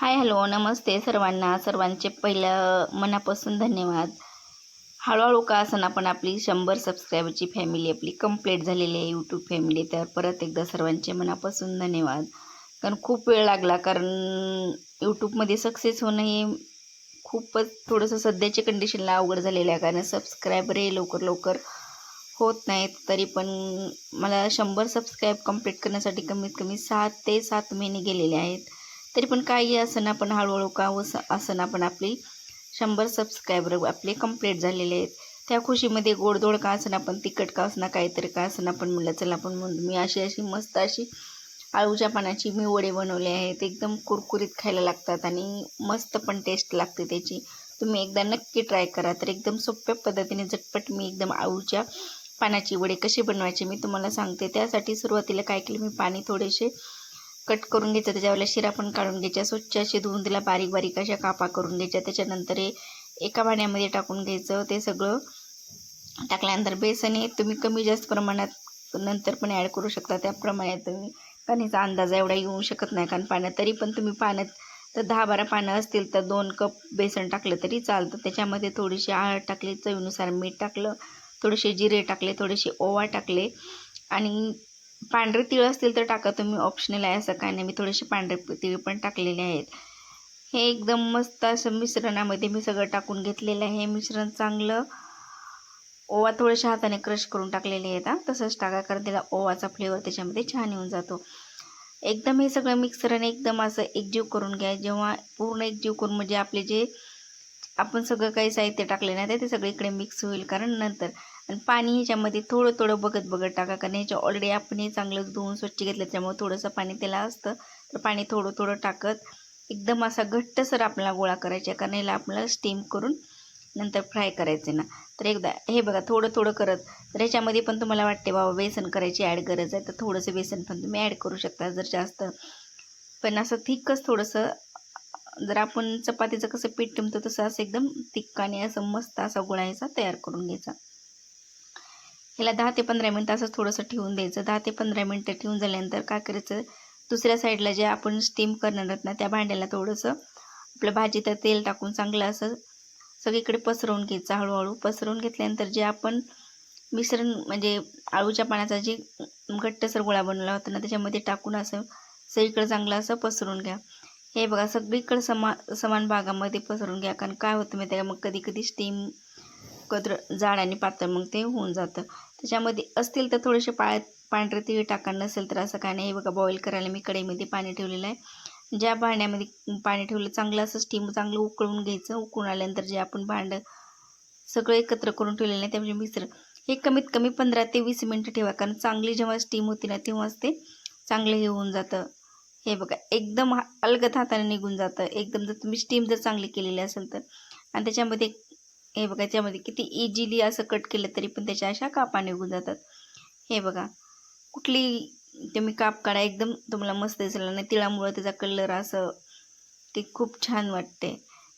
Hi hello नमस्ते सर्वांना. सर्वांचे पहिलं मनापासून धन्यवाद. हळूहळू का असं पण आपली शंभर सबस्क्रायबरची फॅमिली आपली कंप्लीट झालेली आहे यूट्यूब फॅमिली तर परत एकदा सर्वांचे मनापासून धन्यवाद. कारण खूप वेळ लागला कारण यूट्यूबमध्ये सक्सेस होणं हे खूपच थोडंसं सध्याच्या कंडिशनला अवघड झालेलं आहे. कारण सबस्क्रायबर हे लवकर लवकर होत नाहीत. तरी पण मला शंभर सबस्क्राईब कंप्लीट करण्यासाठी कमीत कमी सात ते सात महिने गेलेले आहेत. तरी पण काही असं ना पण हळूहळू का व असं ना पण आपली शंभर सबस्क्रायबर आपले कंप्लीट झालेले आहेत. त्या खुशीमध्ये गोडधोड का असं ना पण तिखट का असं ना काहीतरी का असं ना पण म्हणलं चला पण म्हणून मी अशी अशी मस्त अशी आळूच्या पानाची मी वडे बनवले आहेत. एकदम कुरकुरीत खायला लागतात आणि मस्त पण टेस्ट लागते त्याची. तुम्ही एकदा नक्की ट्राय करा. तर एकदम सोप्या पद्धतीने झटपट मी एकदम आळूच्या पानाची वडे कसे बनवायचे मी तुम्हाला सांगते. त्यासाठी सुरुवातीला काय केलं मी पाणी थोडेसे कट करून घ्यायचं त्याच्यावरला शिरा पण काढून घ्यायच्या स्वच्छ असे धुवून तिला बारीक बारीक अशा कापा करून घ्यायच्या त्याच्यानंतर हे एका पाण्यामध्ये टाकून घ्यायचं ते सगळं टाकल्यानंतर बेसन हे तुम्ही कमी जास्त प्रमाणात नंतर पण ॲड करू शकता त्याप्रमाणे तुम्ही पाण्याचा अंदाज एवढा येऊ शकत नाही कारण पाण्यात तरी पण तुम्ही पाण्यात तर दहा बारा पानं असतील तर दोन कप बेसन टाकलं तरी चालतं. त्याच्यामध्ये थोडीशी हळद टाकली चवीनुसार मीठ टाकलं थोडेसे जिरे टाकले थोडेसे ओवा टाकले आणि पांढरे तिळ असतील तर टाका. तुम्ही ऑप्शनल आहे असं काय नाही. मी थोडेसे पांढरे तिळ पण टाकलेले आहेत. हे एकदम मस्त असं मिश्रणामध्ये मी सगळं टाकून घेतलेलं आहे. हे मिश्रण चांगलं ओवा थोड्याशा हाताने क्रश करून टाकलेले आहेत हां. तसंच टाका कारण त्याला ओवाचा फ्लेवर त्याच्यामध्ये छान येऊन जातो. एकदम हे सगळं मिक्सरने एकदम असं एकजीव करून घ्या. जेव्हा पूर्ण एकजीव करून म्हणजे आपले जे आपण सगळं काही साहित्य टाकले नाही ते सगळं इकडे मिक्स होईल. कारण नंतर आणि पाणी ह्याच्यामध्ये थोडं थोडं बघत बघत टाका. कारण ह्याच्या ऑलरेडी आपण हे चांगलं धुवून स्वच्छ घेतलं. त्यामुळे थोडंसं पाणी त्याला असतं. तर पाणी थोडं थोडं टाकत एकदम असा घट्टसर आपल्याला गोळा करायचा. कारण ह्याला आपल्याला स्टीम करून नंतर फ्राय करायचे ना. तर एकदा हे बघा थोडं थोडं करत. तर ह्याच्यामध्ये पण तुम्हाला वाटते बाबा बेसन करायची ॲड गरज आहे. तर थोडंसं बेसन पण तुम्ही ॲड करू शकता जर जास्त. पण असं थिकच थोडंसं जर आपण चपातीचं कसं पीठ टिमतो तसं असं एकदम थिक्क आणि असं मस्त असा गोळा गोळायचा तयार करून घ्यायचा. ह्याला दहा ते पंधरा मिनटं असं थोडंसं ठेवून द्यायचं. दहा ते पंधरा मिनटं ठेवून झाल्यानंतर काय करायचं? दुसऱ्या साईडला जे आपण स्टीम करणार आहोत ना त्या भांड्याला थोडंसं आपलं भाजीचं तेल टाकून चांगलं असं सगळीकडे पसरवून घ्यायचं हळूहळू. पसरवून घेतल्यानंतर जे आपण मिश्रण म्हणजे आळूच्या पाण्याचा जे घट्टसर गोळा बनवला होता ना त्याच्यामध्ये टाकून असं सगळीकडे चांगलं असं पसरून घ्या. हे बघा सगळीकडे समा समान भागामध्ये पसरून घ्या. कारण काय होतं माहिती आहे का? मग कधी कधी स्टीम कद्र जाड आणि पातळ मग ते होऊन जातं. त्याच्यामध्ये असतील तर थोडेसे पा पांढरे तीळ टाका नसेल तर असं काय नाही. बघा बॉईल करायला मी कढईमध्ये पाणी ठेवलेलं आहे. ज्या भांड्यामध्ये पाणी ठेवलं चांगलं असं स्टीम चांगलं उकळून घ्यायचं. उकळून आल्यानंतर जे आपण भांडं सगळं एकत्र करून ठेवलेलं आहे त्यामुळे मिश्रण. हे कमीत कमी पंधरा ते वीस मिनटं ठेवा. कारण चांगली जेव्हा स्टीम होती ना तेव्हाच ते चांगलं हे होऊन जातं. हे बघा एकदम अलगत हाताने निघून जातं. एकदम जर तुम्ही स्टीम जर चांगली केलेली असेल तर. आणि त्याच्यामध्ये हे बघा याच्यामध्ये किती इझिली असं कट केलं तरी पण त्याच्या अशा कापा निघून जातात. हे बघा कुठली तुम्ही काप काढा एकदम तुम्हाला मस्त दिसला नाही तिळामुळं त्याचा कलर असं ते खूप छान वाटते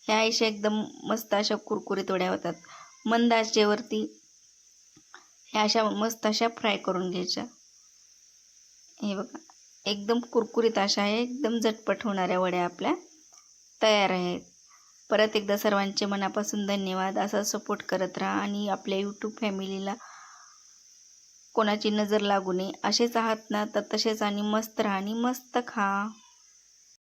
ह्या अशा एकदम मस्त अशा कुरकुरीत वड्या होतात. मंद आचेवरती ह्या अशा मस्त अशा फ्राय करून घ्यायच्या. हे बघा एकदम कुरकुरीत अशा आहे एकदम झटपट होणाऱ्या वड्या आपल्या तयार आहेत. परत एकदा सर्वांचे मनापासून धन्यवाद. असा सपोर्ट करत राहा आणि आपल्या यूट्यूब फॅमिलीला कोणाची नजर लागू नये. असेच आहात ना तर तसेच आणि मस्त राहा आणि मस्त खा.